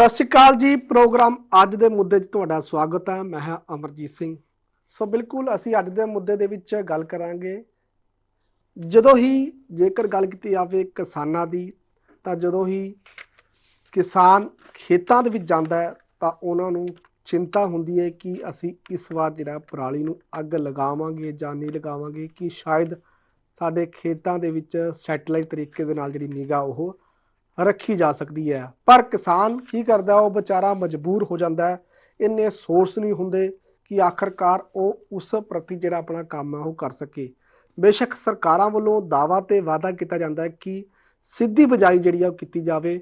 ਸਤਿ ਸ਼੍ਰੀ ਅਕਾਲ ਜੀ, ਪ੍ਰੋਗਰਾਮ ਅੱਜ ਦੇ ਮੁੱਦੇ 'ਚ ਤੁਹਾਡਾ ਸਵਾਗਤ ਹੈ ਮੈਂ ਹਾਂ ਅਮਰਜੀਤ ਸਿੰਘ। ਸੋ ਬਿਲਕੁਲ ਅਸੀਂ ਅੱਜ ਦੇ ਮੁੱਦੇ ਦੇ ਵਿੱਚ ਗੱਲ ਕਰਾਂਗੇ। ਜਦੋਂ ਹੀ ਜੇਕਰ ਗੱਲ ਕੀਤੀ ਜਾਵੇ ਕਿਸਾਨਾਂ ਦੀ, ਤਾਂ ਜਦੋਂ ਹੀ ਕਿਸਾਨ ਖੇਤਾਂ ਦੇ ਵਿੱਚ ਜਾਂਦਾ ਹੈ, ਤਾਂ ਉਹਨਾਂ ਨੂੰ ਚਿੰਤਾ ਹੁੰਦੀ ਹੈ ਕਿ ਅਸੀਂ ਇਸ ਵਾਰ ਜਿਹੜਾ ਪਰਾਲੀ ਨੂੰ ਅੱਗ ਲਗਾਵਾਂਗੇ ਜਾਂ ਨਹੀਂ ਲਗਾਵਾਂਗੇ, ਕਿ ਸ਼ਾਇਦ ਸਾਡੇ ਖੇਤਾਂ ਦੇ ਵਿੱਚ ਸੈਟਲਾਈਟ ਤਰੀਕੇ ਦੇ ਨਾਲ ਜਿਹੜੀ ਨਿਗਾਹ ਉਹ ਰੱਖੀ ਜਾ ਸਕਦੀ ਹੈ। ਪਰ ਕਿਸਾਨ ਕੀ ਕਰਦਾ ਉਹ ਵਿਚਾਰਾ ਮਜਬੂਰ ਹੋ ਜਾਂਦਾ ਇੰਨੇ ਸੋਰਸ ਨਹੀਂ ਹੁੰਦੇ ਕਿ ਆਖਰਕਾਰ ਉਹ ਉਸ ਪ੍ਰਤੀ ਜਿਹੜਾ ਆਪਣਾ ਕੰਮ ਹੈ ਉਹ ਕਰ ਸਕੇ। ਬੇਸ਼ੱਕ ਸਰਕਾਰਾਂ ਵੱਲੋਂ ਦਾਵਾ ਤੇ ਵਾਅਦਾ ਕੀਤਾ ਜਾਂਦਾ ਹੈ ਕਿ ਸਿੱਧੀ ਬਜਾਈ ਜਿਹੜੀ ਆ ਉਹ ਕੀਤੀ ਜਾਵੇ।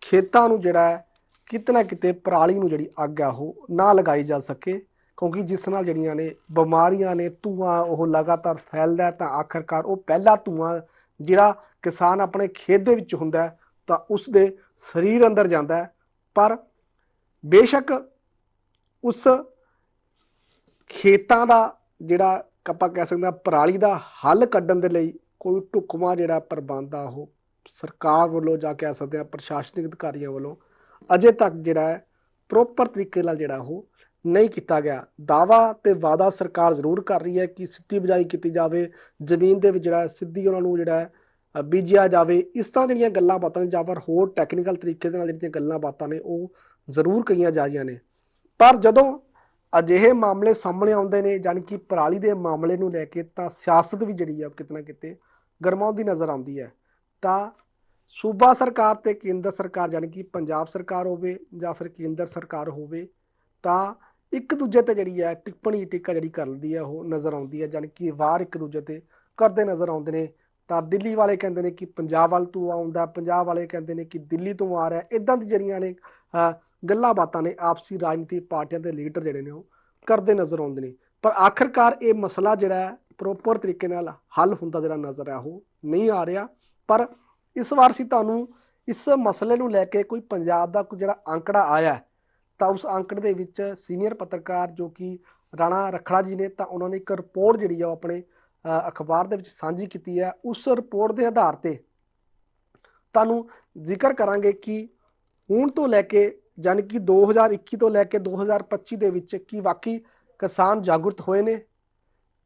ਖੇਤਾਂ ਨੂੰ ਜਿਹੜਾ ਹੈ, ਕਿਤੇ ਨਾ ਕਿਤੇ ਪਰਾਲੀ ਨੂੰ ਜਿਹੜੀ ਅੱਗ ਆ ਉਹ ਨਾ ਲਗਾਈ ਜਾ ਸਕੇ। ਕਿਉਂਕਿ ਜਿਸ ਨਾਲ ਜਿਹੜੀਆਂ ਨੇ ਬਿਮਾਰੀਆਂ ਨੇ, ਧੂਆਂ ਉਹ ਲਗਾਤਾਰ ਫੈਲਦਾ ਤਾਂ ਆਖਰਕਾਰ ਉਹ ਪਹਿਲਾ ਧੂਆਂ ਜਿਹੜਾ ਕਿਸਾਨ ਆਪਣੇ ਖੇਤ ਦੇ ਵਿੱਚ ਹੁੰਦਾ ਤਾਂ ਉਸ ਦੇ ਸਰੀਰ ਅੰਦਰ ਜਾਂਦਾ ਹੈ। ਪਰ ਬੇਸ਼ੱਕ ਉਸ ਖੇਤਾਂ ਦਾ ਜਿਹੜਾ ਆਪਾਂ ਕਹਿ ਸਕਦੇ ਹਾਂ ਪਰਾਲੀ ਦਾ ਹੱਲ ਕੱਢਣ ਦੇ ਲਈ ਕੋਈ ਢੁਕਵਾਂ ਜਿਹੜਾ ਪ੍ਰਬੰਧ ਆ ਉਹ ਸਰਕਾਰ ਵੱਲੋਂ ਜਾਂ ਕਹਿ ਸਕਦੇ ਆ ਪ੍ਰਸ਼ਾਸਨਿਕ ਅਧਿਕਾਰੀਆਂ ਵੱਲੋਂ ਅਜੇ ਤੱਕ ਜਿਹੜਾ ਹੈ ਪ੍ਰੋਪਰ ਤਰੀਕੇ ਨਾਲ ਜਿਹੜਾ ਉਹ ਨਹੀਂ ਕੀਤਾ ਗਿਆ। ਦਾਵਾ ਤੇ ਵਾਅਦਾ ਸਰਕਾਰ ਜ਼ਰੂਰ ਕਰ ਰਹੀ ਹੈ ਕਿ ਸਿੱਧੀ ਬਜਾਈ ਕੀਤੀ ਜਾਵੇ। ਜ਼ਮੀਨ ਦੇ ਵਿੱਚ ਜਿਹੜਾ ਸਿੱਧੀ ਉਹਨਾਂ ਨੂੰ ਜਿਹੜਾ ਬੀਜਿਆ ਜਾਵੇ। ਇਸ ਤਰ੍ਹਾਂ ਜਿਹੜੀਆਂ ਗੱਲਾਂ ਬਾਤਾਂ ਜਾਂ ਫਿਰ ਹੋਰ ਟੈਕਨੀਕਲ ਤਰੀਕੇ ਦੇ ਨਾਲ ਜਿਹੜੀਆਂ ਗੱਲਾਂ ਬਾਤਾਂ ਨੇ, ਉਹ ਜ਼ਰੂਰ ਕਹੀਆਂ ਜਾ ਰਹੀਆਂ ਨੇ। ਪਰ ਜਦੋਂ ਅਜਿਹੇ ਮਾਮਲੇ ਸਾਹਮਣੇ ਆਉਂਦੇ ਨੇ, ਜਾਣੀ ਕਿ ਪਰਾਲੀ ਦੇ ਮਾਮਲੇ ਨੂੰ ਲੈ ਕੇ, ਤਾਂ ਸਿਆਸਤ ਵੀ ਜਿਹੜੀ ਆ ਕਿਤੇ ਨਾ ਕਿਤੇ ਗਰਮਾਉਂਦੀ ਨਜ਼ਰ ਆਉਂਦੀ ਹੈ। ਤਾਂ ਸੂਬਾ ਸਰਕਾਰ ਤੇ ਕੇਂਦਰ ਸਰਕਾਰ, ਜਾਣੀ ਕਿ ਪੰਜਾਬ ਸਰਕਾਰ ਹੋਵੇ ਜਾਂ ਫਿਰ ਕੇਂਦਰ ਸਰਕਾਰ ਹੋਵੇ, ਤਾਂ ਇੱਕ ਦੂਜੇ ਤੇ ਜਿਹੜੀ ਹੈ ਟਿੱਪਣੀ ਟਿੱਕਾ ਜਿਹੜੀ ਕਰਦੀ ਹੈ, ਉਹ ਨਜ਼ਰ ਆਉਂਦੀ ਹੈ। ਜਾਣੀ ਕਿ ਵਾਰ ਇੱਕ ਦੂਜੇ ਤੇ ਕਰਦੇ ਨਜ਼ਰ ਆਉਂਦੇ ਨੇ। ਤਾਂ ਦਿੱਲੀ ਵਾਲੇ ਕਹਿੰਦੇ ਨੇ ਕਿ ਪੰਜਾਬ ਵੱਲ ਤੋਂ ਆਉਂਦਾ, ਪੰਜਾਬ ਵਾਲੇ ਕਹਿੰਦੇ ਨੇ ਕਿ ਦਿੱਲੀ ਤੋਂ ਆ ਰਿਹਾ ਇਦਾਂ ਦੀ ਜਿਹੜੀਆਂ ਨੇ ਗੱਲਾਂ ਬਾਤਾਂ ਨੇ ਆਪਸੀ ਰਾਜਨੀਤੀ ਪਾਰਟੀਆਂ ਦੇ ਲੀਡਰ ਜਿਹੜੇ ਨੇ ਉਹ ਕਰਦੇ ਨਜ਼ਰ ਆਉਂਦੇ ਨੇ। ਪਰ ਆਖਰਕਾਰ ਇਹ ਮਸਲਾ ਜਿਹੜਾ ਪ੍ਰੋਪਰ ਤਰੀਕੇ ਨਾਲ ਹੱਲ ਹੁੰਦਾ ਜਿਹੜਾ ਨਜ਼ਰ ਆ ਉਹ ਨਹੀਂ ਆ ਰਿਹਾ। ਪਰ ਇਸ ਵਾਰ ਸੀ ਤੁਹਾਨੂੰ ਇਸ ਮਸਲੇ ਨੂੰ ਲੈ ਕੇ ਕੋਈ ਪੰਜਾਬ ਦਾ ਕੋਈ ਜਿਹੜਾ ਅੰਕੜਾ ਆਇਆ ਤਾਂ ਉਸ ਅੰਕੜੇ ਦੇ ਵਿੱਚ ਸੀਨੀਅਰ ਪੱਤਰਕਾਰ ਜੋ ਕਿ ਰਾਣਾ ਰਖੜਾ ਜੀ ਨੇ, ਤਾਂ ਉਹਨਾਂ ਨੇ ਇੱਕ ਰਿਪੋਰਟ ਜਿਹੜੀ ਆ ਉਹ ਆਪਣੇ ਅਖਬਾਰ ਦੇ ਵਿੱਚ ਸਾਂਝੀ ਕੀਤੀ ਹੈ, ਉਸ ਰਿਪੋਰਟ ਦੇ ਆਧਾਰ ਤੇ ਤੁਹਾਨੂੰ ਜ਼ਿਕਰ ਕਰਾਂਗੇ ਕਿ ਹੁਣ ਤੋਂ ਲੈ ਕੇ ਯਾਨੀ ਕਿ 2021 ਤੋਂ ਲੈ ਕੇ 2025 ਦੇ ਵਿੱਚ ਕੀ ਵਾਕਈ ਕਿਸਾਨ ਜਾਗਰੂਕ ਹੋਏ ਨੇ,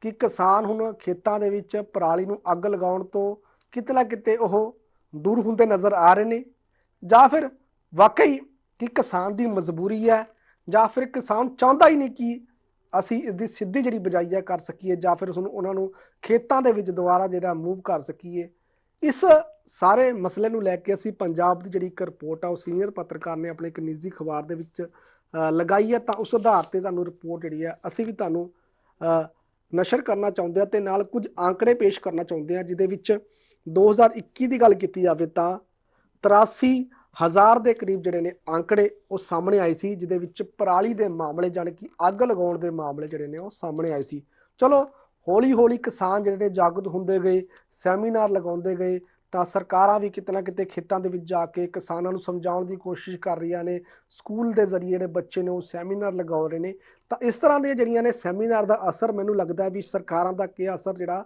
ਕਿ ਕਿਸਾਨ ਹੁਣ ਖੇਤਾਂ ਦੇ ਵਿੱਚ ਪਰਾਲੀ ਨੂੰ ਅੱਗ ਲਗਾਉਣ ਤੋਂ ਕਿਤੇ ਨਾ ਕਿਤੇ ਉਹ ਦੂਰ ਹੁੰਦੇ ਨਜ਼ਰ ਆ ਰਹੇ ਨੇ, ਜਾਂ ਫਿਰ ਵਾਕਈ ਕਿ ਕਿਸਾਨ ਦੀ ਮਜਬੂਰੀ ਹੈ, ਜਾਂ ਫਿਰ ਕਿਸਾਨ ਚਾਹੁੰਦਾ ਹੀ ਨਹੀਂ ਕਿ ਅਸੀਂ ਇਸ ਦੀ ਸਿੱਧੀ ਜਿਹੜੀ ਬਜਾਈ ਹੈ ਕਰ ਸਕੀਏ ਜਾਂ ਫਿਰ ਉਸ ਨੂੰ ਉਹਨਾਂ ਨੂੰ ਖੇਤਾਂ ਦੇ ਵਿੱਚ ਦੁਬਾਰਾ ਜਿਹੜਾ ਮੂਵ ਕਰ ਸਕੀਏ, ਇਸ ਸਾਰੇ ਮਸਲੇ ਨੂੰ ਲੈ ਕੇ ਅਸੀਂ ਪੰਜਾਬ ਦੀ ਜਿਹੜੀ ਇੱਕ ਰਿਪੋਰਟ ਆ ਉਹ ਸੀਨੀਅਰ ਪੱਤਰਕਾਰ ਨੇ ਆਪਣੇ ਇੱਕ ਨਿੱਜੀ ਅਖਬਾਰ ਦੇ ਵਿੱਚ ਲਗਾਈ ਹੈ ਤਾਂ ਉਸ ਆਧਾਰ ਤੇ ਤੁਹਾਨੂੰ ਰਿਪੋਰਟ ਜਿਹੜੀ ਹੈ ਅਸੀਂ ਵੀ ਤੁਹਾਨੂੰ ਨਸ਼ਰ ਕਰਨਾ ਚਾਹੁੰਦੇ ਆ ਤੇ ਨਾਲ ਕੁਝ ਆંકੜੇ ਪੇਸ਼ ਕਰਨਾ ਚਾਹੁੰਦੇ ਆ ਜਿਹਦੇ ਵਿੱਚ 2021 ਦੀ ਗੱਲ ਕੀਤੀ ਜਾਵੇ ਤਾਂ 83 ਹਜ਼ਾਰ ਦੇ ਕਰੀਬ ਜਿਹੜੇ ਨੇ ਆંકੜੇ ਉਹ ਸਾਹਮਣੇ ਆਏ ਸੀ, ਜਿਹਦੇ ਵਿੱਚ ਪਰਾਲੀ ਦੇ ਮਾਮਲੇ ਜਾਣੀ ਕਿ ਅੱਗ ਲਗਾਉਣ ਦੇ ਮਾਮਲੇ ਜਿਹੜੇ ਨੇ ਉਹ ਸਾਹਮਣੇ ਆਏ ਸੀ। ਚਲੋ ਹੌਲੀ ਹੌਲੀ ਕਿਸਾਨ ਜਿਹੜੇ ਨੇ ਜਾਗਰੂਕ ਹੁੰਦੇ ਗਏ, ਸੈਮੀਨਾਰ ਲਗਾਉਂਦੇ ਗਏ, ਤਾਂ ਸਰਕਾਰਾਂ ਵੀ ਕਿਤੇ ਨਾ ਕਿਤੇ ਖੇਤਾਂ ਦੇ ਵਿੱਚ ਜਾ ਕੇ ਕਿਸਾਨਾਂ ਨੂੰ ਸਮਝਾਉਣ ਦੀ ਕੋਸ਼ਿਸ਼ ਕਰ ਰਹੀਆਂ ਨੇ, ਸਕੂਲ ਦੇ ਜ਼ਰੀਏ ਜਿਹੜੇ ਬੱਚੇ ਨੇ ਉਹ ਸੈਮੀਨਾਰ ਲਗਾ ਰਹੇ ਨੇ। ਤਾਂ ਇਸ ਤਰ੍ਹਾਂ ਦੀਆਂ ਜਿਹੜੀਆਂ ਨੇ ਸੈਮੀਨਾਰ ਦਾ ਅਸਰ ਮੈਨੂੰ ਲੱਗਦਾ ਵੀ ਸਰਕਾਰਾਂ ਦਾ ਕੀ ਅਸਰ ਜਿਹੜਾ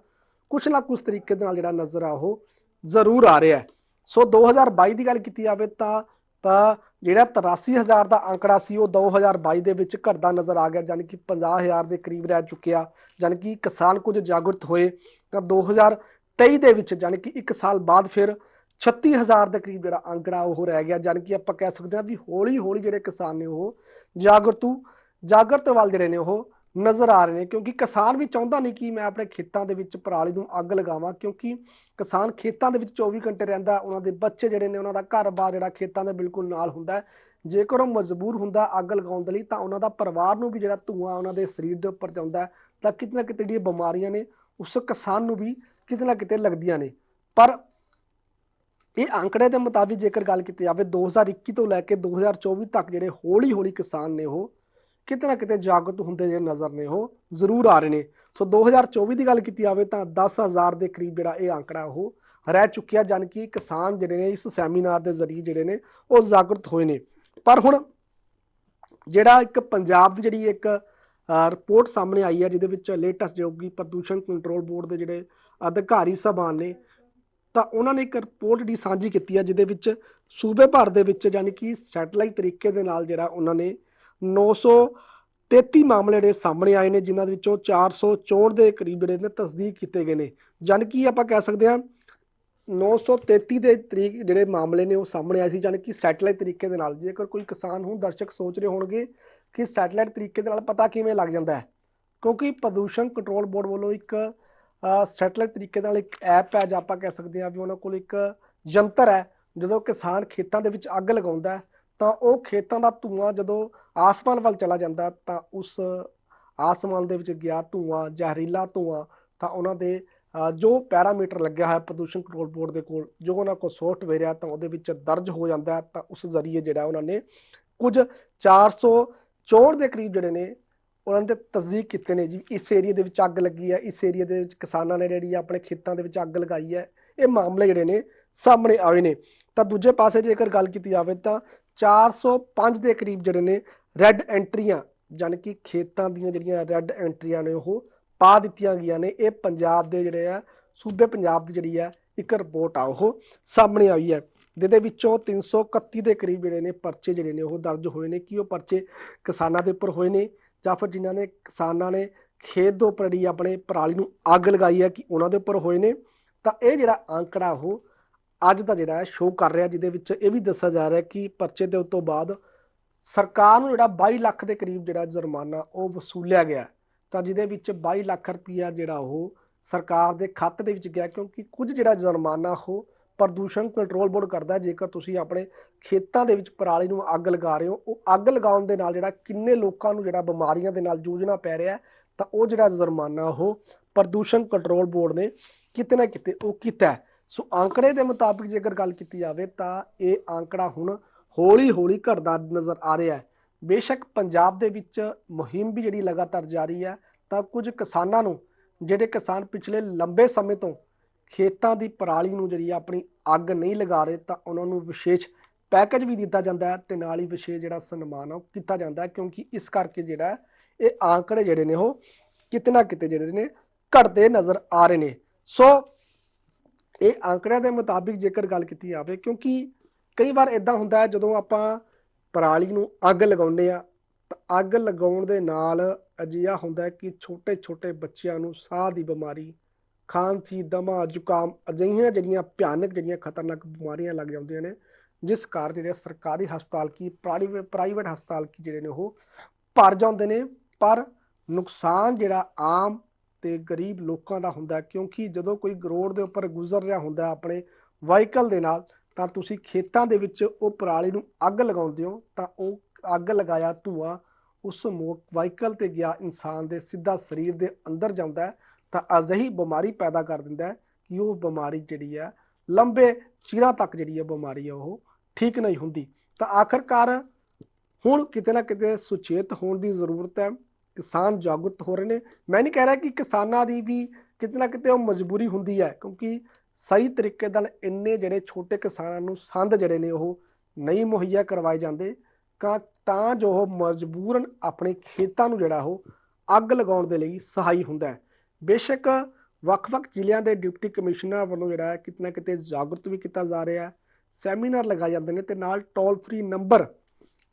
ਕੁਛ ਨਾ ਕੁਛ ਤਰੀਕੇ ਦੇ ਨਾਲ ਜਿਹੜਾ ਨਜ਼ਰ ਆ ਉਹ ਜ਼ਰੂਰ ਆ ਰਿਹਾ ਹੈ। ਸੋ 2022 ਦੀ ਗੱਲ ਕੀਤੀ ਜਾਵੇ ਤਾਂ ਤਾਂ ਜਿਹੜਾ 83000 ਦਾ ਅੰਕੜਾ ਸੀ, ਉਹ 2022 ਦੇ ਵਿੱਚ ਘਟਦਾ ਨਜ਼ਰ ਆ ਗਿਆ ਯਾਨੀ ਕਿ 50000 ਦੇ ਕਰੀਬ ਰਹਿ ਚੁੱਕਿਆ। ਯਾਨੀ ਕਿ ਕਿਸਾਨ ਕੁਝ ਜਾਗਰੂਕ ਹੋਏ, ਤਾਂ 2023 ਦੇ ਵਿੱਚ ਯਾਨੀ ਕਿ ਇੱਕ ਸਾਲ ਬਾਅਦ ਫਿਰ 36000 ਦੇ ਕਰੀਬ ਜਿਹੜਾ ਅੰਕੜਾ ਉਹ ਰਹਿ ਗਿਆ। ਯਾਨੀ ਕਿ ਆਪਾਂ ਕਹਿ ਸਕਦੇ ਹਾਂ ਵੀ ਹੌਲੀ ਹੌਲੀ ਜਿਹੜੇ ਕਿਸਾਨ ਨੇ ਉਹ ਜਾਗਰਤੂ, ਜਾਗਰਤ ਵੱਲ ਜਿਹੜੇ ਨੇ ਉਹ ਨਜ਼ਰ ਆ ਰਹੇ ਨੇ, ਕਿਉਂਕਿ ਕਿਸਾਨ ਵੀ ਚਾਹੁੰਦਾ ਨਹੀਂ ਕਿ ਮੈਂ ਆਪਣੇ ਖੇਤਾਂ ਦੇ ਵਿੱਚ ਪਰਾਲੀ ਨੂੰ ਅੱਗ ਲਗਾਵਾਂ, ਕਿਉਂਕਿ ਕਿਸਾਨ ਖੇਤਾਂ ਦੇ ਵਿੱਚ 24 ਘੰਟੇ ਰਹਿੰਦਾ, ਉਹਨਾਂ ਦੇ ਬੱਚੇ ਜਿਹੜੇ ਨੇ, ਉਹਨਾਂ ਦਾ ਘਰ-ਬਾਰ ਜਿਹੜਾ ਖੇਤਾਂ ਦੇ ਬਿਲਕੁਲ ਨਾਲ ਹੁੰਦਾ ਹੈ। ਜੇਕਰ ਉਹ ਮਜਬੂਰ ਹੁੰਦਾ ਅੱਗ ਲਗਾਉਣ ਦੇ ਲਈ, ਤਾਂ ਉਹਨਾਂ ਦਾ ਪਰਿਵਾਰ ਨੂੰ ਵੀ ਜਿਹੜਾ ਧੂਆਂ ਉਹਨਾਂ ਦੇ ਸਰੀਰ ਦੇ ਉੱਪਰ ਜਾਂਦਾ ਤਾਂ ਕਿਤੇ ਨਾ ਕਿਤੇ ਜਿਹੜੀਆਂ ਬਿਮਾਰੀਆਂ ਨੇ, ਉਸ ਕਿਸਾਨ ਨੂੰ ਵੀ ਕਿਤੇ ਨਾ ਕਿਤੇ ਲੱਗਦੀਆਂ ਨੇ। ਪਰ ਇਹ ਅੰਕੜੇ ਦੇ ਮੁਤਾਬਿਕ ਜੇਕਰ ਗੱਲ ਕੀਤੀ ਜਾਵੇ 2021 ਤੋਂ ਲੈ ਕੇ 2024 ਤੱਕ ਜਿਹੜੇ ਹੌਲੀ-ਹੌਲੀ ਕਿਸਾਨ ਨੇ ਉਹ ਕਿਤੇ ਨਾ ਕਿਤੇ ਜਾਗਰੂਕ ਹੁੰਦੇ ਜਿਹੜੇ ਨਜ਼ਰ ਨੇ, ਉਹ ਜ਼ਰੂਰ ਆ ਰਹੇ ਨੇ। ਸੋ 2024 ਦੀ ਗੱਲ ਕੀਤੀ ਜਾਵੇ ਤਾਂ 10000 ਦੇ ਕਰੀਬ ਜਿਹੜਾ ਇਹ ਅੰਕੜਾ, ਉਹ ਰਹਿ ਚੁੱਕਿਆ ਜਨ ਕਿ ਕਿਸਾਨ ਜਿਹੜੇ ਨੇ, ਇਸ ਸੈਮੀਨਾਰ ਦੇ ਜ਼ਰੀਏ ਜਿਹੜੇ ਨੇ, ਉਹ ਜਾਗਰੂਕ ਹੋਏ ਨੇ। ਪਰ ਹੁਣ ਜਿਹੜਾ ਇੱਕ ਪੰਜਾਬ ਦੀ ਜਿਹੜੀ ਇੱਕ ਰਿਪੋਰਟ ਸਾਹਮਣੇ ਆਈ ਹੈ, ਜਿਹਦੇ ਵਿੱਚ ਲੇਟੈਸਟ ਜੋ ਕਿ ਪ੍ਰਦੂਸ਼ਣ ਕੰਟਰੋਲ ਬੋਰਡ ਦੇ ਜਿਹੜੇ ਅਧਿਕਾਰੀ ਸਭਾਨ ਨੇ, ਤਾਂ ਉਹਨਾਂ ਨੇ ਇੱਕ ਰਿਪੋਰਟ ਜਿਹੜੀ ਸਾਂਝੀ ਕੀਤੀ ਹੈ, ਜਿਹਦੇ ਵਿੱਚ ਸੂਬੇ ਭਰ ਦੇ ਵਿੱਚ ਯਾਨੀ ਕਿ ਸੈਟੇਲਾਈਟ ਤਰੀਕੇ ਦੇ ਨਾਲ ਜਿਹੜਾ ਉਹਨਾਂ ਨੇ 933 ਮਾਮਲੇ ਜਿਹੜੇ ਸਾਹਮਣੇ ਆਏ ਨੇ, ਜਿਨ੍ਹਾਂ ਦੇ ਵਿੱਚੋਂ 464 ਦੇ ਕਰੀਬ ਜਿਹੜੇ ਨੇ ਤਸਦੀਕ ਕੀਤੇ ਗਏ ਨੇ। ਯਾਨੀ ਕਿ ਆਪਾਂ ਕਹਿ ਸਕਦੇ ਹਾਂ 933 ਦੇ ਤਰੀਕ ਜਿਹੜੇ ਮਾਮਲੇ ਨੇ ਉਹ ਸਾਹਮਣੇ ਆਏ ਸੀ ਯਾਨੀ ਕਿ ਸੈਟੇਲਾਈਟ ਤਰੀਕੇ ਦੇ ਨਾਲ, ਜੇਕਰ ਕੋਈ ਕਿਸਾਨ ਹੁਣ ਦਰਸ਼ਕ ਸੋਚ ਰਹੇ ਹੋਣਗੇ ਕਿ ਸੈਟੇਲਾਈਟ ਤਰੀਕੇ ਦੇ ਨਾਲ ਪਤਾ ਕਿਵੇਂ ਲੱਗ ਜਾਂਦਾ ਹੈ। ਕਿਉਂਕਿ ਪ੍ਰਦੂਸ਼ਣ ਕੰਟਰੋਲ ਬੋਰਡ ਵੱਲੋਂ ਇੱਕ ਸੈਟੇਲਾਈਟ ਤਰੀਕੇ ਨਾਲ ਇੱਕ ਐਪ ਹੈ, ਜਾਂ ਆਪਾਂ ਕਹਿ ਸਕਦੇ ਹਾਂ ਵੀ ਉਹਨਾਂ ਕੋਲ ਇੱਕ ਯੰਤਰ ਹੈ, ਜਦੋਂ ਕਿਸਾਨ ਖੇਤਾਂ ਦੇ ਵਿੱਚ ਅੱਗ ਲਗਾਉਂਦਾ ਹੈ ਤਾਂ ਉਹ ਖੇਤਾਂ ਦਾ ਧੂਆਂ ਜਦੋਂ ਆਸਮਾਨ ਵੱਲ ਚਲਾ ਜਾਂਦਾ ਤਾਂ ਉਸ ਆਸਮਾਨ ਦੇ ਵਿੱਚ ਗਿਆ ਧੂਆਂ, ਜ਼ਹਿਰੀਲਾ ਧੂਆਂ, ਤਾਂ ਉਹਨਾਂ ਦੇ ਜੋ ਪੈਰਾਮੀਟਰ ਲੱਗਿਆ ਹੋਇਆ ਪ੍ਰਦੂਸ਼ਣ ਕੰਟਰੋਲ ਬੋਰਡ ਦੇ ਕੋਲ, ਜੋ ਉਹਨਾਂ ਕੋਲ ਸੌਫਟਵੇਅਰ ਹੈ ਤਾਂ ਉਹਦੇ ਵਿੱਚ ਦਰਜ ਹੋ ਜਾਂਦਾ ਤਾਂ ਉਸ ਜ਼ਰੀਏ ਜਿਹੜਾ ਉਹਨਾਂ ਨੇ ਕੁਝ 464 ਦੇ ਕਰੀਬ ਜਿਹੜੇ ਨੇ ਉਹਨਾਂ ਦੇ ਤਸਦੀਕ ਕੀਤੇ ਨੇ ਜੀ। ਇਸ ਏਰੀਆ ਦੇ ਵਿੱਚ ਅੱਗ ਲੱਗੀ ਹੈ ਇਸ ਏਰੀਆ ਦੇ ਵਿੱਚ ਕਿਸਾਨਾਂ ਨੇ ਜਿਹੜੀ ਆਪਣੇ ਖੇਤਾਂ ਦੇ ਵਿੱਚ ਅੱਗ ਲਗਾਈ ਹੈ ਇਹ ਮਾਮਲੇ ਜਿਹੜੇ ਨੇ ਸਾਹਮਣੇ ਆਏ ਨੇ। ਤਾਂ ਦੂਜੇ ਪਾਸੇ ਜੇਕਰ ਗੱਲ ਕੀਤੀ ਜਾਵੇ ਤਾਂ 405 ਦੇ ਕਰੀਬ ਜਿਹੜੇ ਨੇ ਰੈੱਡ ਐਂਟਰੀਆਂ ਯਾਨੀ ਕਿ ਖੇਤਾਂ ਦੀਆਂ ਜਿਹੜੀਆਂ ਰੈੱਡ ਐਂਟਰੀਆਂ ਨੇ, ਉਹ ਪਾ ਦਿੱਤੀਆਂ ਗਈਆਂ ਨੇ। ਇਹ ਪੰਜਾਬ ਦੇ ਜਿਹੜੇ ਆ, ਸੂਬੇ ਪੰਜਾਬ ਦੀ ਜਿਹੜੀ ਆ, ਇੱਕ ਰਿਪੋਰਟ ਆ, ਉਹ ਸਾਹਮਣੇ ਆਈ ਹੈ। ਜਿਹਦੇ ਵਿੱਚੋਂ 331 ਦੇ ਕਰੀਬ ਜਿਹੜੇ ਨੇ ਪਰਚੇ ਜਿਹੜੇ ਨੇ, ਉਹ ਦਰਜ ਹੋਏ ਨੇ। ਕਿ ਉਹ ਪਰਚੇ ਕਿਸਾਨਾਂ ਦੇ ਉੱਪਰ ਹੋਏ ਨੇ, ਜਾਂ ਫਿਰ ਜਿਨ੍ਹਾਂ ਨੇ ਕਿਸਾਨਾਂ ਨੇ ਖੇਤ ਦੇ ਉੱਪਰ ਜਿਹੜੀ ਆਪਣੇ ਪਰਾਲੀ ਨੂੰ ਅੱਗ ਲਗਾਈ ਹੈ, ਕਿ ਉਹਨਾਂ ਦੇ ਉੱਪਰ ਹੋਏ ਨੇ? ਤਾਂ ਇਹ ਜਿਹੜਾ ਅੰਕੜਾ, ਉਹ ਅੱਜ ਦਾ ਜਿਹੜਾ ਹੈ ਸ਼ੋਅ ਕਰ ਰਿਹਾ, ਜਿਹਦੇ ਵਿੱਚ ਇਹ ਵੀ ਦੱਸਿਆ ਜਾ ਰਿਹਾ ਕਿ ਪਰਚੇ ਦੇ ਤੋਂ ਬਾਅਦ ਸਰਕਾਰ ਨੂੰ ਜਿਹੜਾ 22 ਲੱਖ ਦੇ ਕਰੀਬ ਜਿਹੜਾ ਜੁਰਮਾਨਾ ਉਹ ਵਸੂਲਿਆ ਗਿਆ ਤਾਂ ਜਿਹਦੇ ਵਿੱਚ 22 ਲੱਖ ਰੁਪਈਆ ਜਿਹੜਾ ਉਹ ਸਰਕਾਰ ਦੇ ਖਾਤੇ ਦੇ ਵਿੱਚ ਗਿਆ, ਕਿਉਂਕਿ ਕੁਝ ਜਿਹੜਾ ਜੁਰਮਾਨਾ ਉਹ ਪ੍ਰਦੂਸ਼ਣ ਕੰਟਰੋਲ ਬੋਰਡ ਕਰਦਾ ਜੇਕਰ ਤੁਸੀਂ ਆਪਣੇ ਖੇਤਾਂ ਦੇ ਵਿੱਚ ਪਰਾਲੀ ਨੂੰ ਅੱਗ ਲਗਾ ਰਹੇ ਹੋ, ਉਹ ਅੱਗ ਲਗਾਉਣ ਦੇ ਨਾਲ ਜਿਹੜਾ ਕਿੰਨੇ ਲੋਕਾਂ ਨੂੰ ਜਿਹੜਾ ਬਿਮਾਰੀਆਂ ਦੇ ਨਾਲ ਜੂਝਣਾ ਪੈ ਰਿਹਾ ਤਾਂ ਉਹ ਜਿਹੜਾ ਜੁਰਮਾਨਾ ਉਹ ਪ੍ਰਦੂਸ਼ਣ ਕੰਟਰੋਲ ਬੋਰਡ ਨੇ ਕਿਤੇ ਨਾ ਕਿਤੇ ਉਹ ਕੀਤਾ ਸੋ ਅੰਕੜੇ ਦੇ ਮੁਤਾਬਿਕ ਜੇਕਰ ਗੱਲ ਕੀਤੀ ਜਾਵੇ ਤਾਂ ਇਹ ਅੰਕੜਾ ਹੁਣ ਹੌਲੀ-ਹੌਲੀ ਘਟਦਾ ਨਜ਼ਰ ਆ ਰਿਹਾ ਹੈ। ਬੇਸ਼ੱਕ ਪੰਜਾਬ ਦੇ ਵਿੱਚ ਮੁਹਿੰਮ ਵੀ ਜਿਹੜੀ ਲਗਾਤਾਰ ਜਾਰੀ ਹੈ ਤਾਂ ਕੁਝ ਕਿਸਾਨਾਂ ਨੂੰ, ਜਿਹੜੇ ਕਿਸਾਨ ਪਿਛਲੇ ਲੰਬੇ ਸਮੇਂ ਤੋਂ ਖੇਤਾਂ ਦੀ ਪਰਾਲੀ ਨੂੰ ਜਿਹੜੀ ਆ ਆਪਣੀ ਅੱਗ ਨਹੀਂ ਲਗਾ ਰਹੇ ਤਾਂ ਉਹਨਾਂ ਨੂੰ ਵਿਸ਼ੇਸ਼ ਪੈਕੇਜ ਵੀ ਦਿੱਤਾ ਜਾਂਦਾ ਹੈ ਤੇ ਨਾਲ ਹੀ ਵਿਸ਼ੇਸ਼ ਜਿਹੜਾ ਸਨਮਾਨ ਆ ਉਹ ਕੀਤਾ ਜਾਂਦਾ ਹੈ ਕਿਉਂਕਿ ਇਸ ਕਰਕੇ ਜਿਹੜਾ ਇਹ ਆંકੜੇ ਜਿਹੜੇ ਨੇ ਉਹ ਕਿਤੇ ਨਾ ਕਿਤੇ ਜਿਹੜੇ ਨੇ ਘਟਦੇ ਨਜ਼ਰ ਆ ਰਹੇ ਨੇ। ਸੋ ਇਹ ਅੰਕੜਿਆਂ ਦੇ ਮੁਤਾਬਿਕ ਜੇਕਰ ਗੱਲ ਕੀਤੀ ਜਾਵੇ, ਕਿਉਂਕਿ ਕਈ ਵਾਰ ਇਦਾਂ ਹੁੰਦਾ ਹੈ, ਜਦੋਂ ਆਪਾਂ ਪਰਾਲੀ ਨੂੰ ਅੱਗ ਲਗਾਉਂਦੇ ਆ ਤਾਂ ਅੱਗ ਲਗਾਉਣ ਦੇ ਨਾਲ ਅਜਿਹਾ ਹੁੰਦਾ ਹੈ ਕਿ ਛੋਟੇ ਛੋਟੇ ਬੱਚਿਆਂ ਨੂੰ ਸਾਹ ਦੀ ਬਿਮਾਰੀ, ਖਾਂਸੀ, ਦਮਾ, ਜ਼ੁਕਾਮ ਅਜਿਹੀਆਂ ਜਿਹੜੀਆਂ ਭਿਆਨਕ ਜਿਹੜੀਆਂ ਖਤਰਨਾਕ ਬਿਮਾਰੀਆਂ ਲੱਗ ਜਾਂਦੀਆਂ ਨੇ, ਜਿਸ ਕਾਰਨ ਜਿਹੜੇ ਸਰਕਾਰੀ ਹਸਪਤਾਲ ਕੀ ਪ੍ਰਾਈਵੇਟ ਪ੍ਰਾਈਵੇਟ ਹਸਪਤਾਲ ਕੀ ਜਿਹੜੇ ਨੇ ਉਹ ਭਰ ਜਾਂਦੇ ਨੇ, ਪਰ ਨੁਕਸਾਨ ਜਿਹੜਾ ਆਮ ਤੇ ਗਰੀਬ ਲੋਕਾਂ ਦਾ ਹੁੰਦਾ ਕਿਉਂਕਿ ਜਦੋਂ ਕੋਈ ਰੋਡ ਦੇ ਉੱਪਰ ਗੁਜ਼ਰ ਰਿਹਾ ਹੁੰਦਾ ਆਪਣੇ ਵਾਹੀਕਲ ਦੇ ਨਾਲ, ਤਾਂ ਤੁਸੀਂ ਖੇਤਾਂ ਦੇ ਵਿੱਚ ਉਹ ਪਰਾਲੀ ਨੂੰ ਅੱਗ ਲਗਾਉਂਦੇ ਹੋ, ਤਾਂ ਉਹ ਅੱਗ ਲਗਾਇਆ ਧੂਆਂ ਉਸ ਵਾਹੀਕਲ ਤੇ ਗਿਆ ਇਨਸਾਨ ਦੇ ਸਿੱਧਾ ਸਰੀਰ ਦੇ ਅੰਦਰ ਜਾਂਦਾ ਹੈ, ਤਾਂ ਅਜਿਹੀ ਬਿਮਾਰੀ ਪੈਦਾ ਕਰ ਦਿੰਦਾ ਹੈ ਕਿ ਉਹ ਬਿਮਾਰੀ ਜਿਹੜੀ ਹੈ, ਲੰਬੇ ਚਿਰਾਂ ਤੱਕ ਜਿਹੜੀ ਹੈ ਬਿਮਾਰੀ ਹੈ ਉਹ ਠੀਕ ਨਹੀਂ ਹੁੰਦੀ। ਤਾਂ ਆਖਰਕਾਰ ਹੁਣ ਕਿਤੇ ਨਾ ਕਿਤੇ ਸੁਚੇਤ ਹੋਣ ਦੀ ਜ਼ਰੂਰਤ ਹੈ। ਕਿਸਾਨ ਜਾਗਰੂਕ ਹੋ ਰਹੇ ਨੇ। ਮੈਂ ਨਹੀਂ ਕਹਿ ਰਿਹਾ ਕਿ ਕਿਸਾਨਾਂ ਦੀ ਵੀ ਕਿਤੇ ਨਾ ਕਿਤੇ ਉਹ ਮਜਬੂਰੀ ਹੁੰਦੀ ਹੈ, ਕਿਉਂਕਿ ਸਹੀ ਤਰੀਕੇ ਨਾਲ ਇੰਨੇ ਜਿਹੜੇ ਛੋਟੇ ਕਿਸਾਨਾਂ ਨੂੰ ਸੰਦ ਜਿਹੜੇ ਨੇ ਉਹ ਨਹੀਂ ਮੁਹੱਈਆ ਕਰਵਾਏ ਜਾਂਦੇ, ਕਾ, ਤਾਂ ਜੋ ਉਹ ਮਜਬੂਰਨ ਆਪਣੇ ਖੇਤਾਂ ਨੂੰ ਜਿਹੜਾ ਉਹ ਅੱਗ ਲਗਾਉਣ ਦੇ ਲਈ ਸਹਾਈ ਹੁੰਦਾ ਹੈ। ਬੇਸ਼ੱਕ ਵੱਖ-ਵੱਖ ਜ਼ਿਲ੍ਹਿਆਂ ਦੇ ਡਿਪਟੀ ਕਮਿਸ਼ਨਰ ਵੱਲੋਂ ਜਿਹੜਾ ਹੈ ਕਿਤੇ ਨਾ ਕਿਤੇ ਜਾਗਰੂਕ ਵੀ ਕੀਤਾ ਜਾ ਰਿਹਾ ਹੈ, ਸੈਮੀਨਾਰ ਲਗਾਏ ਜਾਂਦੇ ਨੇ ਤੇ ਨਾਲ ਟੋਲ ਫ੍ਰੀ ਨੰਬਰ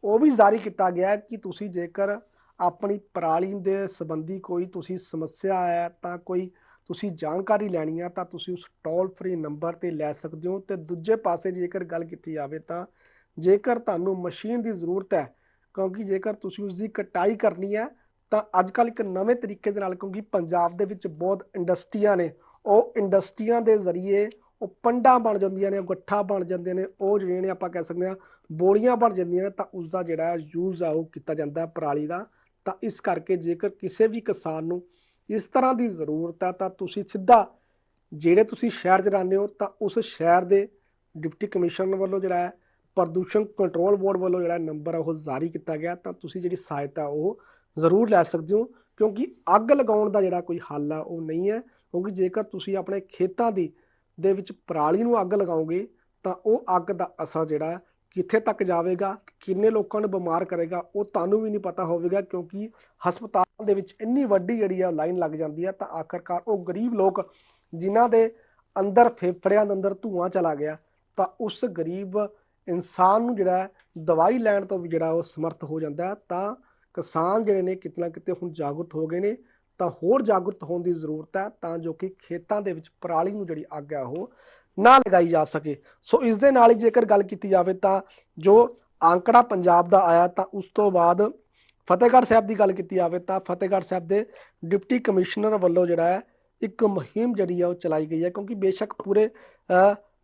ਉਹ ਵੀ ਜਾਰੀ ਕੀਤਾ ਗਿਆ ਕਿ ਤੁਸੀਂ ਜੇਕਰ ਆਪਣੀ ਪਰਾਲੀ ਦੇ ਸੰਬੰਧੀ ਕੋਈ ਤੁਸੀਂ ਸਮੱਸਿਆ ਹੈ ਤਾਂ ਕੋਈ ਤੁਸੀਂ ਜਾਣਕਾਰੀ ਲੈਣੀ ਆ ਤਾਂ ਤੁਸੀਂ ਉਸ ਟੋਲ ਫ੍ਰੀ ਨੰਬਰ ਤੇ ਲੈ ਸਕਦੇ ਹੋ ਤੇ ਦੂਜੇ ਪਾਸੇ ਜੇਕਰ ਗੱਲ ਕੀਤੀ ਜਾਵੇ ਤਾਂ ਜੇਕਰ ਤੁਹਾਨੂੰ ਮਸ਼ੀਨ ਦੀ ਜ਼ਰੂਰਤ ਹੈ, ਕਿਉਂਕਿ ਜੇਕਰ ਤੁਸੀਂ ਉਸ ਦੀ ਕਟਾਈ ਕਰਨੀ ਹੈ ਤਾਂ ਅੱਜ ਕੱਲ੍ਹ ਇੱਕ ਨਵੇਂ ਤਰੀਕੇ ਦੇ ਨਾਲ ਕਿਉਂਕਿ ਪੰਜਾਬ ਦੇ ਵਿੱਚ ਬਹੁਤ ਇੰਡਸਟਰੀਆਂ ਨੇ, ਉਹ ਇੰਡਸਟਰੀਆਂ ਦੇ ਜ਼ਰੀਏ ਉਹ ਪੰਡਾਂ ਬਣ ਜਾਂਦੀਆਂ ਨੇ ਗੱਠਾ ਬਣ ਜਾਂਦੇ ਨੇ, ਉਹ ਜਿਹੜੇ ਨੇ ਆਪਾਂ ਕਹਿ ਸਕਦੇ ਹਾਂ ਬੋਲੀਆਂ ਬਣ ਜਾਂਦੀਆਂ ਨੇ ਤਾਂ ਉਸ ਦਾ ਜਿਹੜਾ ਯੂਜ਼ ਆ ਉਹ ਕੀਤਾ ਜਾਂਦਾ ਪਰਾਲੀ ਦਾ। ਤਾਂ ਇਸ ਕਰਕੇ ਜੇਕਰ ਕਿਸੇ ਵੀ ਕਿਸਾਨ ਨੂੰ ਇਸ ਤਰ੍ਹਾਂ ਦੀ ਜ਼ਰੂਰਤ ਹੈ, ਤਾਂ ਤੁਸੀਂ ਸਿੱਧਾ ਜਿਹੜੇ ਤੁਸੀਂ ਸ਼ਹਿਰ 'ਚ ਰਹਿੰਦੇ ਹੋ, ਤਾਂ ਉਸ ਸ਼ਹਿਰ ਦੇ ਡਿਪਟੀ ਕਮਿਸ਼ਨਰ ਵੱਲੋਂ ਜਿਹੜਾ ਹੈ, ਪ੍ਰਦੂਸ਼ਣ ਕੰਟਰੋਲ ਬੋਰਡ ਵੱਲੋਂ ਜਿਹੜਾ ਨੰਬਰ ਹੈ, ਉਹ ਜਾਰੀ ਕੀਤਾ ਗਿਆ। ਤਾਂ ਤੁਸੀਂ ਜਿਹੜੀ ਸਹਾਇਤਾ ਉਹ ਜ਼ਰੂਰ ਲੈ ਸਕਦੇ ਹੋ, ਕਿਉਂਕਿ ਅੱਗ ਲਗਾਉਣ ਦਾ ਜਿਹੜਾ ਕੋਈ ਹੱਲ ਆ ਉਹ ਨਹੀਂ ਹੈ। ਕਿਉਂਕਿ ਜੇਕਰ ਤੁਸੀਂ ਆਪਣੇ ਖੇਤਾਂ ਦੀ, ਦੇ ਵਿੱਚ ਪਰਾਲੀ ਨੂੰ ਅੱਗ ਲਗਾਓਗੇ, ਤਾਂ ਉਹ ਅੱਗ ਦਾ ਅਸਰ ਜਿਹੜਾ ਕਿੱਥੇ ਤੱਕ ਜਾਵੇਗਾ, ਕਿੰਨੇ ਲੋਕਾਂ ਨੂੰ ਬਿਮਾਰ ਕਰੇਗਾ, ਉਹ ਤੁਹਾਨੂੰ ਵੀ ਨਹੀਂ ਪਤਾ ਹੋਵੇਗਾ ਕਿਉਂਕਿ ਹਸਪਤਾਲ ਦੇ ਵਿੱਚ ਇੰਨੀ ਵੱਡੀ ਜਿਹੜੀ ਆ ਲਾਈਨ ਲੱਗ ਜਾਂਦੀ ਹੈ ਤਾਂ ਆਖਰਕਾਰ ਉਹ ਗਰੀਬ ਲੋਕ ਜਿਨ੍ਹਾਂ ਦੇ ਅੰਦਰ ਫੇਫੜਿਆਂ ਦੇ ਅੰਦਰ ਧੂਆਂ ਚਲਾ ਗਿਆ, ਤਾਂ ਉਸ ਗਰੀਬ ਇਨਸਾਨ ਨੂੰ ਜਿਹੜਾ ਦਵਾਈ ਲੈਣ ਤੋਂ ਵੀ ਜਿਹੜਾ ਉਹ ਸਮਰਥ ਹੋ ਜਾਂਦਾ ਤਾਂ ਕਿਸਾਨ ਜਿਹੜੇ ਨੇ ਕਿਤੇ ਨਾ ਕਿਤੇ ਹੁਣ ਜਾਗਰੂਕ ਹੋ ਗਏ ਨੇ, ਤਾਂ ਹੋਰ ਜਾਗਰੂਕ ਹੋਣ ਦੀ ਜ਼ਰੂਰਤ ਹੈ ਤਾਂ ਜੋ ਕਿ ਖੇਤਾਂ ਦੇ ਵਿੱਚ ਪਰਾਲੀ ਨੂੰ ਜਿਹੜੀ ਅੱਗ ਹੈ ਉਹ ਨਾ ਲਗਾਈ ਜਾ ਸਕੇ। ਸੋ ਇਸ ਦੇ ਨਾਲ ਹੀ ਜੇਕਰ ਗੱਲ ਕੀਤੀ ਜਾਵੇ ਤਾਂ ਜੋ ਆંકੜਾ ਪੰਜਾਬ ਦਾ ਆਇਆ ਤਾਂ ਉਸ ਤੋਂ ਬਾਅਦ ਫਤਿਹਗੜ੍ਹ ਸਾਹਿਬ ਦੀ ਗੱਲ ਕੀਤੀ ਜਾਵੇ ਤਾਂ ਫਤਿਹਗੜ੍ਹ ਸਾਹਿਬ ਦੇ ਡਿਪਟੀ ਕਮਿਸ਼ਨਰ ਵੱਲੋਂ ਜਿਹੜਾ ਹੈ ਇੱਕ ਮੁਹਿੰਮ ਜਿਹੜੀ ਹੈ ਉਹ ਚਲਾਈ ਗਈ ਹੈ ਕਿਉਂਕਿ ਬੇਸ਼ੱਕ ਪੂਰੇ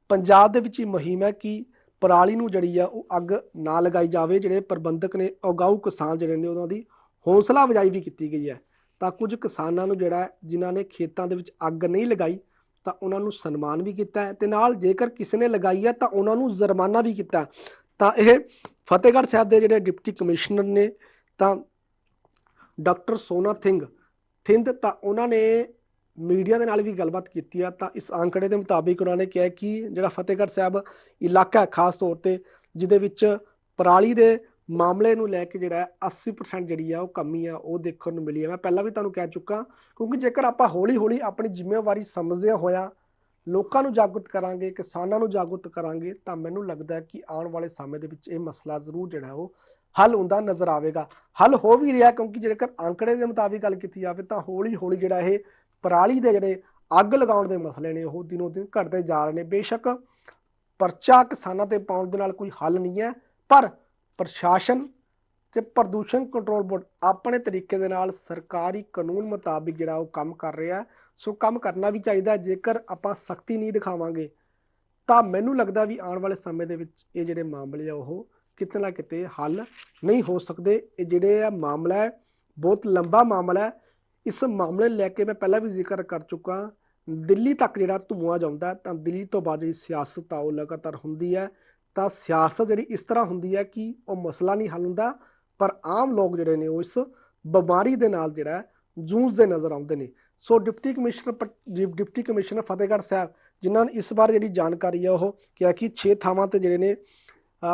ਪੰਜਾਬ ਦੇ ਵਿੱਚ ਹੀ ਮੁਹਿੰਮ ਹੈ ਕਿ ਪਰਾਲੀ ਨੂੰ ਜਿਹੜੀ ਆ ਉਹ ਅੱਗ ਨਾ ਲਗਾਈ ਜਾਵੇ। ਜਿਹੜੇ ਪ੍ਰਬੰਧਕ ਨੇ ਉਗਾਊ ਕਿਸਾਨ ਜਿਹੜੇ ਨੇ ਉਹਨਾਂ ਦੀ ਹੌਸਲਾ ਅਫਜ਼ਾਈ ਵੀ ਕੀਤੀ ਗਈ ਹੈ। ਤਾਂ ਕੁਝ ਕਿਸਾਨਾਂ ਨੂੰ ਜਿਹੜਾ ਜਿਨ੍ਹਾਂ ਨੇ ਖੇਤਾਂ ਦੇ ਵਿੱਚ ਅੱਗ ਨਹੀਂ ਲਗਾਈ ਤਾਂ ਉਹਨਾਂ ਨੂੰ ਸਨਮਾਨ ਵੀ ਕੀਤਾ ਹੈ ਤੇ ਨਾਲ ਜੇਕਰ ਕਿਸੇ ਨੇ ਲਗਾਈ ਹੈ ਤਾਂ ਉਹਨਾਂ ਨੂੰ ਜੁਰਮਾਨਾ ਵੀ ਕੀਤਾ ਤਾਂ ਇਹ ਫਤਿਹਗੜ੍ਹ ਸਾਹਿਬ ਦੇ ਜਿਹੜੇ ਡਿਪਟੀ ਕਮਿਸ਼ਨਰ ਨੇ ਤਾਂ ਡਾਕਟਰ ਸੋਨਾ ਥਿੰਗ, ਥਿੰਦ ਤਾਂ ਉਹਨਾਂ ਨੇ ਮੀਡੀਆ ਦੇ ਨਾਲ ਵੀ ਗੱਲਬਾਤ ਕੀਤੀ ਆ ਤਾਂ ਇਸ ਅੰਕੜੇ ਦੇ ਮੁਤਾਬਿਕ ਉਹਨਾਂ ਨੇ ਕਿਹਾ ਕਿ ਜਿਹੜਾ ਫਤਿਹਗੜ੍ਹ ਸਾਹਿਬ ਇਲਾਕਾ ਖਾਸ ਤੌਰ ਤੇ, ਜਿਹਦੇ ਵਿੱਚ ਪਰਾਲੀ ਦੇ ਮਾਮਲੇ ਨੂੰ ਲੈ ਕੇ ਜਿਹੜਾ ਹੈ 80% ਜਿਹੜੀ ਆ ਉਹ ਕਮੀ ਆ, ਉਹ ਦੇਖਣ ਨੂੰ ਮਿਲੀ ਹੈ ਮੈਂ ਪਹਿਲਾਂ ਵੀ ਤੁਹਾਨੂੰ ਕਹਿ ਚੁੱਕਾ, ਕਿਉਂਕਿ ਜੇਕਰ ਆਪਾਂ ਹੌਲੀ-ਹੌਲੀ ਆਪਣੀ ਜ਼ਿੰਮੇਵਾਰੀ ਸਮਝਦੇ ਹੋਇਆ ਲੋਕਾਂ ਨੂੰ ਜਾਗਰੂਕ ਕਰਾਂਗੇ, ਕਿਸਾਨਾਂ ਨੂੰ ਜਾਗਰੂਕ ਕਰਾਂਗੇ, ਤਾਂ ਮੈਨੂੰ ਲੱਗਦਾ ਕਿ ਆਉਣ ਵਾਲੇ ਸਮੇਂ ਦੇ ਵਿੱਚ ਇਹ ਮਸਲਾ ਜ਼ਰੂਰ ਜਿਹੜਾ ਉਹ ਹੱਲ ਹੁੰਦਾ ਨਜ਼ਰ ਆਵੇਗਾ। ਹੱਲ ਹੋ ਵੀ ਰਿਹਾ ਕਿਉਂਕਿ ਜੇਕਰ ਅੰਕੜੇ ਦੇ ਮੁਤਾਬਿਕ ਗੱਲ ਕੀਤੀ ਜਾਵੇ ਤਾਂ ਹੌਲੀ-ਹੌਲੀ ਜਿਹੜਾ ਇਹ ਪਰਾਲੀ ਦੇ ਜਿਹੜੇ ਅੱਗ ਲਗਾਉਣ ਦੇ ਮਸਲੇ ਨੇ, ਉਹ ਦਿਨੋ ਦਿਨ ਘਟਦੇ ਜਾ ਰਹੇ ਨੇ। ਬੇਸ਼ੱਕ ਪਰਚਾ ਕਿਸਾਨਾਂ ਤੇ ਪਾਉਣ ਦੇ ਨਾਲ ਕੋਈ ਹੱਲ ਨਹੀਂ ਹੈ, ਪਰ ਪ੍ਰਸ਼ਾਸਨ ਤੇ ਪ੍ਰਦੂਸ਼ਣ ਕੰਟਰੋਲ ਬੋਰਡ ਆਪਣੇ ਤਰੀਕੇ ਦੇ ਨਾਲ ਸਰਕਾਰੀ ਕਾਨੂੰਨ ਮੁਤਾਬਿਕ ਜਿਹੜਾ ਉਹ ਕੰਮ ਕਰ ਰਿਹਾ ਸੋ ਕੰਮ ਕਰਨਾ ਵੀ ਚਾਹੀਦਾ ਜੇਕਰ ਆਪਾਂ ਸਖਤੀ ਨਹੀਂ ਦਿਖਾਵਾਂਗੇ, ਤਾਂ ਮੈਨੂੰ ਲੱਗਦਾ ਵੀ ਆਉਣ ਵਾਲੇ ਸਮੇਂ ਦੇ ਵਿੱਚ ਇਹ ਜਿਹੜੇ ਮਾਮਲੇ ਆ, ਉਹ ਕਿਤੇ ਨਾ ਕਿਤੇ ਹੱਲ ਨਹੀਂ ਹੋ ਸਕਦੇ। ਇਹ ਜਿਹੜੇ ਆ ਮਾਮਲਾ ਹੈ, ਬਹੁਤ ਲੰਬਾ ਮਾਮਲਾ ਹੈ। ਇਸ ਮਾਮਲੇ ਲੈ ਕੇ ਮੈਂ ਪਹਿਲਾਂ ਵੀ ਜ਼ਿਕਰ ਕਰ ਚੁੱਕਾ ਦਿੱਲੀ ਤੱਕ ਜਿਹੜਾ ਧੂਆਂ ਜਾਂਦਾ ਤਾਂ ਦਿੱਲੀ ਤੋਂ ਬਾਅਦ ਜਿਹੜੀ ਸਿਆਸਤ ਆ, ਉਹ ਲਗਾਤਾਰ ਹੁੰਦੀ ਹੈ। ਤਾਂ ਸਿਆਸਤ ਜਿਹੜੀ ਇਸ ਤਰ੍ਹਾਂ ਹੁੰਦੀ ਹੈ ਕਿ ਉਹ ਮਸਲਾ ਨਹੀਂ ਹੱਲ ਹੁੰਦਾ, ਪਰ ਆਮ ਲੋਕ ਜਿਹੜੇ ਨੇ ਉਹ ਇਸ ਬਿਮਾਰੀ ਦੇ ਨਾਲ ਜਿਹੜਾ ਹੈ ਜੂਝਦੇ ਨਜ਼ਰ ਆਉਂਦੇ ਨੇ। ਸੋ ਡਿਪਟੀ ਕਮਿਸ਼ਨਰ ਪ- ਜੀ- ਡਿਪਟੀ ਕਮਿਸ਼ਨਰ ਫਤਿਹਗੜ੍ਹ ਸਾਹਿਬ, ਜਿਨ੍ਹਾਂ ਨੇ ਇਸ ਬਾਰੇ ਜਿਹੜੀ ਜਾਣਕਾਰੀ ਹੈ ਉਹ ਕਿਹਾ ਕਿ 6 ਥਾਵਾਂ ਤੇ ਜਿਹੜੇ ਨੇ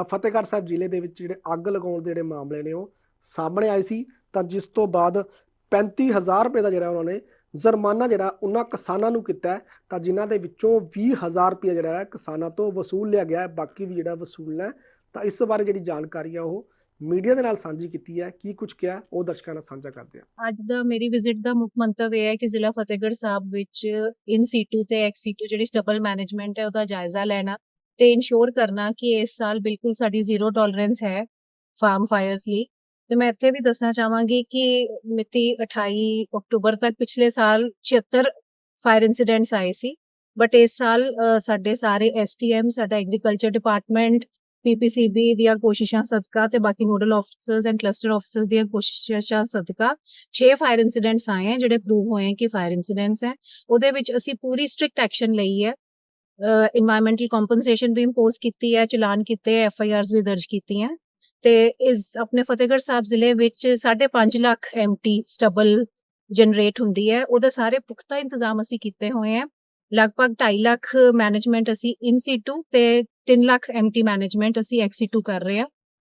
ਫਤਿਹਗੜ੍ਹ ਸਾਹਿਬ ਜ਼ਿਲ੍ਹੇ ਦੇ ਵਿੱਚ ਜਿਹੜੇ ਅੱਗ ਲਗਾਉਣ ਦੇ ਜਿਹੜੇ ਮਾਮਲੇ ਨੇ ਉਹ ਸਾਹਮਣੇ ਆਏ ਸੀ। ਤਾਂ ਜਿਸ ਤੋਂ ਬਾਅਦ 35000 ਰੁਪਏ ਦਾ ਜਿਹੜਾ ਉਹਨਾਂ ਨੇ ਜੁਰਮਾਨਾ ਜਿਹੜਾ ਉਹਨਾਂ ਕਿਸਾਨਾਂ ਨੂੰ ਕੀਤਾ ਹੈ, ਤਾਂ ਜਿਨ੍ਹਾਂ ਦੇ ਵਿੱਚੋਂ 20000 ਰੁਪਏ ਜਿਹੜਾ ਹੈ ਕਿਸਾਨਾਂ ਤੋਂ ਵਸੂਲ ਲਿਆ ਗਿਆ ਹੈ, ਬਾਕੀ ਵੀ ਜਿਹੜਾ ਵਸੂਲਣਾ ਹੈ, ਤਾਂ ਇਸ ਬਾਰੇ ਜਿਹੜੀ ਜਾਣਕਾਰੀ ਆ ਉਹ ਮੀਡੀਆ ਦੇ ਨਾਲ ਸਾਂਝੀ ਕੀਤੀ ਹੈ, ਕੀ ਕੁਝ ਕਿਹਾ ਉਹ ਦਰਸ਼ਕਾਂ ਨਾਲ ਸਾਂਝਾ ਕਰਦੇ ਹਾਂ। ਅੱਜ ਦਾ ਮੇਰੀ ਵਿਜ਼ਿਟ ਦਾ ਮੁੱਖ ਮੰਤਵ ਇਹ ਹੈ ਕਿ ਜ਼ਿਲ੍ਹਾ ਫਤਿਹਗੜ੍ਹ ਸਾਹਿਬ ਵਿੱਚ ਇਨ ਸੀਟੂ ਤੇ ਐਕਸ ਸੀਟੂ ਜਿਹੜੀ ਸਟੇਬਲ ਮੈਨੇਜਮੈਂਟ ਹੈ, ਉਹਦਾ ਜਾਇਜ਼ਾ ਲੈਣਾ ਤੇ ਇਨਸ਼ੋਰ ਕਰਨਾ ਕਿ ਇਸ ਸਾਲ ਬਿਲਕੁਲ ਸਾਡੀ ਜ਼ੀਰੋ ਟੋਲਰੈਂਸ ਹੈ ਫਾਰਮ ਫਾਇਰਸ ਲਈ। ਤੇ ਮੈਂ ਇੱਥੇ ਵੀ ਦੱਸਣਾ ਚਾਹਾਂਗੀ ਕਿ ਮਿਤੀ 28 ਅਕਤੂਬਰ ਤੱਕ ਪਿਛਲੇ ਸਾਲ 76 ਫਾਇਰ ਇਨਸੀਡੈਂਟਸ ਆਏ ਸੀ ਬਟ ਇਸ ਸਾਲ ਸਾਡੇ ਸਾਰੇ ਐਸਟੀਐਮ ਸਾਡਾ ਐਗਰੀਕਲਚਰ ਡਿਪਾਰਟਮੈਂਟ ਪੀਪੀਸੀਬੀ ਦੀਆਂ ਕੋਸ਼ਿਸ਼ਾਂ ਸਦਕਾ ਤੇ ਬਾਕੀ nodal officers and cluster officers ਦੀਆਂ ਕੋਸ਼ਿਸ਼ਾਂ ਸਦਕਾ 6 ਫਾਇਰ ਇਨਸੀਡੈਂਟਸ ਆਏ ਹਨ ਜਿਹੜੇ ਪ੍ਰੂਵ ਹੋਏ ਹਨ ਕਿ ਫਾਇਰ ਇਨਸੀਡੈਂਟਸ ਹੈ। ਉਹਦੇ ਵਿੱਚ ਅਸੀਂ ਪੂਰੀ ਸਟ੍ਰਿਕਟ ਐਕਸ਼ਨ ਲਈ ਹੈ। এনवायरमेंटल ਕੰਪਨਸੇਸ਼ਨ ਵੀ ਇੰਪੋਜ਼ ਕੀਤੀ ਹੈ, ਚਲਾਨ ਕੀਤੇ ਐਫ ਆਈ ਆਰਸ ਵੀ ਦਰਜ ਕੀਤੀਆਂ। ਤੇ ਇਸ ਆਪਣੇ ਫਤਿਹਗੜ੍ਹ ਸਾਹਿਬ ਜ਼ਿਲ੍ਹੇ ਵਿੱਚ 5.5 ਲੱਖ ਐਮਟੀ ਸਟਬਲ ਜਨਰੇਟ ਹੁੰਦੀ ਹੈ। ਉਹਦੇ ਸਾਰੇ ਪੁਖਤਾ ਇੰਤਜ਼ਾਮ ਅਸੀਂ ਕੀਤੇ ਹੋਏ ਹੈ। ਲਗਭਗ 2.5 ਲੱਖ ਮੈਨੇਜਮੈਂਟ ਅਸੀਂ ਇਨ ਸੀਟੂ ਤੇ 3 ਲੱਖ ਐਮਟੀ ਮੈਨੇਜਮੈਂਟ ਅਸੀਂ ਐਕਸ ਸੀਟੂ ਕਰ ਰਹੇ ਹਾਂ।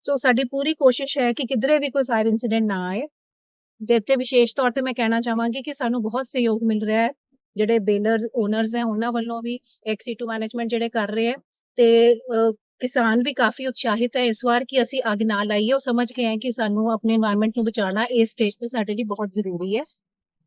ਸੋ ਸਾਡੀ ਪੂਰੀ ਕੋਸ਼ਿਸ਼ ਹੈ ਕਿ ਕਿਧਰੇ ਵੀ ਕੋਈ ਫਾਇਰ ਇਨਸੀਡੈਂਟ ਨਾ ਆਏ। ਤੇ ਇੱਥੇ ਵਿਸ਼ੇਸ਼ ਤੌਰ ਤੇ ਮੈਂ ਕਹਿਣਾ ਚਾਹਾਂਗੀ ਕਿ ਸਾਨੂੰ ਬਹੁਤ ਸਹਿਯੋਗ ਮਿਲ ਰਿਹਾ ਹੈ। ਜਿਹੜੇ ਬੇਨਰ ਓਨਰਸ ਹੈ, ਉਹਨਾਂ ਵੱਲੋਂ ਵੀ ਐਕਸ2 ਮੈਨੇਜਮੈਂਟ ਜਿਹੜੇ ਕਰ ਰਹੇ ਹੈ। ਤੇ ਕਿਸਾਨ ਵੀ ਕਾਫੀ ਉਤਸ਼ਾਹਿਤ ਹੈ ਇਸ ਵਾਰ ਕਿ ਅਸੀਂ ਅੱਗ ਨਾ ਲਾਈਏ। ਉਹ ਸਮਝ ਗਏ ਹੈ ਕਿ ਸਾਨੂੰ ਆਪਣੇ এনवायरमेंट ਨੂੰ ਬਚਾਉਣਾ ਇਸ ਸਟੇਜ ਤੇ ਸਾਡੇ ਲਈ ਬਹੁਤ ਜ਼ਰੂਰੀ ਹੈ।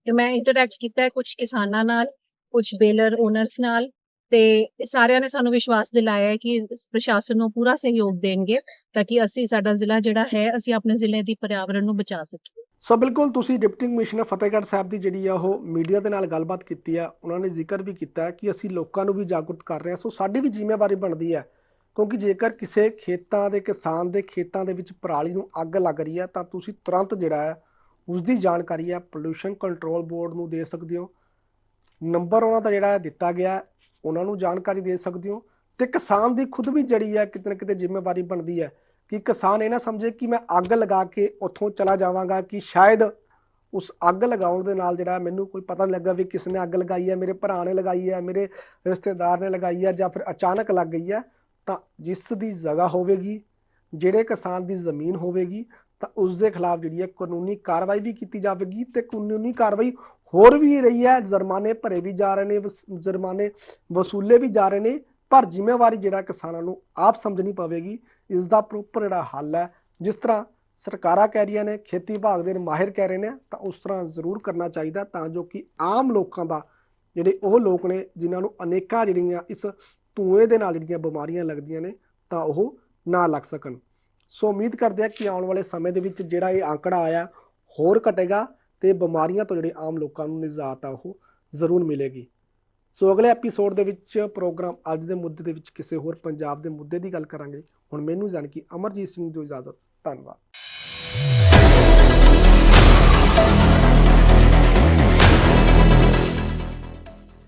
ਤੇ ਮੈਂ ਇੰਟਰੈਕਟ ਕੀਤਾ ਕੁਝ ਕਿਸਾਨਾਂ ਨਾਲ ਕੁਝ ਬੇਲਰ ਓਨਰਸ ਨਾਲ ਤੇ ਸਾਰਿਆਂ ਨੇ ਸਾਨੂੰ ਵਿਸ਼ਵਾਸ ਦਿਲਾਇਆ ਹੈ ਕਿ ਪ੍ਰਸ਼ਾਸਨ ਨੂੰ ਪੂਰਾ ਸਹਿਯੋਗ ਦੇਣਗੇ ਤਾਂ ਕਿ ਅਸੀਂ ਸਾਡਾ ਜ਼ਿਲ੍ਹਾ ਜਿਹੜਾ ਹੈ, ਅਸੀਂ ਆਪਣੇ ਜ਼ਿਲ੍ਹੇ ਦੀ ਪਰਿਆਵਰਣ ਨੂੰ ਬਚਾ ਸਕੀਏ। ਸੋ ਬਿਲਕੁਲ ਤੁਸੀਂ ਡਿਪਟੀ ਕਮਿਸ਼ਨਰ ਫਤਿਹਗੜ੍ਹ ਸਾਹਿਬ ਦੀ ਜਿਹੜੀ ਆ ਉਹ ਮੀਡੀਆ ਦੇ ਨਾਲ ਗੱਲਬਾਤ ਕੀਤੀ ਆ, ਉਹਨਾਂ ਨੇ ਜ਼ਿਕਰ ਵੀ ਕੀਤਾ ਕਿ ਅਸੀਂ ਲੋਕਾਂ ਨੂੰ ਵੀ ਜਾਗਰੂਕ ਕਰ ਰਹੇ ਹਾਂ। ਸੋ ਸਾਡੀ ਵੀ ਜ਼ਿੰਮੇਵਾਰੀ ਬਣਦੀ ਹੈ ਕਿਉਂਕਿ ਜੇਕਰ ਕਿਸੇ ਖੇਤਾਂ ਦੇ, ਕਿਸਾਨ ਦੇ ਖੇਤਾਂ ਦੇ ਵਿੱਚ ਪਰਾਲੀ ਨੂੰ ਅੱਗ ਲੱਗ ਰਹੀ ਹੈ, ਤਾਂ ਤੁਸੀਂ ਤੁਰੰਤ ਜਿਹੜਾ ਹੈ ਉਸ ਦੀ ਜਾਣਕਾਰੀ ਹੈ ਪੋਲੂਸ਼ਨ ਕੰਟਰੋਲ ਬੋਰਡ ਨੂੰ ਦੇ ਸਕਦੇ ਹੋ। ਨੰਬਰ ਉਹਨਾਂ ਦਾ ਜਿਹੜਾ ਦਿੱਤਾ ਗਿਆ ਉਹਨਾਂ ਨੂੰ ਜਾਣਕਾਰੀ ਦੇ ਸਕਦੇ ਹੋ। ਤੇ ਕਿਸਾਨ ਦੀ ਖੁਦ ਵੀ ਜਿਹੜੀ ਹੈ, ਕਿਤੇ ਨਾ ਕਿਤੇ ਜ਼ਿੰਮੇਵਾਰੀ ਬਣਦੀ ਹੈ ਕਿ ਕਿਸਾਨ ਇਹ ਨਾ ਸਮਝੇ ਕਿ ਮੈਂ ਅੱਗ ਲਗਾ ਕੇ ਉੱਥੋਂ ਚਲਾ ਜਾਵਾਂਗਾ ਕਿ ਸ਼ਾਇਦ ਉਸ ਅੱਗ ਲਗਾਉਣ ਦੇ ਨਾਲ ਜਿਹੜਾ ਮੈਨੂੰ ਕੋਈ ਪਤਾ ਨਹੀਂ ਲੱਗਾ ਵੀ ਕਿਸ ਨੇ ਅੱਗ ਲਗਾਈ ਹੈ, ਮੇਰੇ ਭਰਾ ਨੇ ਲਗਾਈ ਹੈ, ਮੇਰੇ ਰਿਸ਼ਤੇਦਾਰ ਨੇ ਲਗਾਈ ਹੈ ਜਾਂ ਫਿਰ ਅਚਾਨਕ ਲੱਗ ਗਈ ਹੈ। ਤਾਂ ਜਿਸ ਦੀ ਜਗ੍ਹਾ ਹੋਵੇਗੀ, ਜਿਹੜੇ ਕਿਸਾਨ ਦੀ ਜ਼ਮੀਨ ਹੋਵੇਗੀ, ਤਾਂ ਉਸ ਦੇ ਖਿਲਾਫ ਜਿਹੜੀ ਹੈ ਕਾਨੂੰਨੀ ਕਾਰਵਾਈ ਵੀ ਕੀਤੀ ਜਾਵੇਗੀ ਤੇ ਕਾਨੂੰਨੀ ਕਾਰਵਾਈ ਹੋਰ ਵੀ ਰਹੀ ਹੈ। ਜੁਰਮਾਨੇ ਭਰੇ ਵੀ ਜਾ ਰਹੇ ਨੇ ਜੁਰਮਾਨੇ ਵਸੂਲੇ ਵੀ ਜਾ ਰਹੇ ਨੇ, ਪਰ ਜ਼ਿੰਮੇਵਾਰੀ ਜਿਹੜਾ ਕਿਸਾਨਾਂ ਨੂੰ ਆਪ ਸਮਝਣੀ ਪਵੇਗੀ ਇਸ ਦਾ ਪ੍ਰੋਪਰ ਜਿਹੜਾ ਹੱਲ ਹੈ, ਜਿਸ ਤਰ੍ਹਾਂ ਸਰਕਾਰਾਂ ਕਹਿ ਰਹੀਆਂ ਨੇ, ਖੇਤੀ ਵਿਭਾਗ ਦੇ ਮਾਹਿਰ ਕਹਿ ਰਹੇ ਨੇ, ਤਾਂ ਉਸ ਤਰ੍ਹਾਂ ਜ਼ਰੂਰ ਕਰਨਾ ਚਾਹੀਦਾ ਤਾਂ ਜੋ ਕਿ ਆਮ ਲੋਕਾਂ ਦਾ ਜਿਹੜੇ ਉਹ ਲੋਕ ਨੇ, ਜਿਨ੍ਹਾਂ ਨੂੰ ਅਨੇਕਾਂ ਜਿਹੜੀਆਂ ਇਸ ਧੂਏ ਦੇ ਨਾਲ ਜਿਹੜੀਆਂ ਬਿਮਾਰੀਆਂ ਲੱਗਦੀਆਂ ਨੇ, ਤਾਂ ਉਹ ਨਾ ਲੱਗ ਸਕਣ। ਸੋ ਉਮੀਦ ਕਰਦੇ ਆ ਕਿ ਆਉਣ ਵਾਲੇ ਸਮੇਂ ਦੇ ਵਿੱਚ ਜਿਹੜਾ ਇਹ ਆંકੜਾ ਆਇਆ, ਹੋਰ ਘਟੇਗਾ ਤੇ ਬਿਮਾਰੀਆਂ ਤੋਂ ਜਿਹੜੇ ਆਮ ਲੋਕਾਂ ਨੂੰ ਨਿਜਾਤ ਆ, ਉਹ ਜ਼ਰੂਰ ਮਿਲੇਗੀ। ਸੋ ਅਗਲੇ ਐਪੀਸੋਡ ਦੇ ਵਿੱਚ ਪ੍ਰੋਗਰਾਮ ਅੱਜ ਦੇ ਮੁੱਦੇ ਦੇ ਵਿੱਚ ਕਿਸੇ ਹੋਰ ਪੰਜਾਬ ਦੇ ਮੁੱਦੇ ਦੀ ਗੱਲ ਕਰਾਂਗੇ। ਹੁਣ ਮੈਨੂੰ ਜਾਣ ਕਿ ਅਮਰਜੀਤ ਸਿੰਘ ਦੀ ਇਜਾਜ਼ਤ। ਧੰਨਵਾਦ।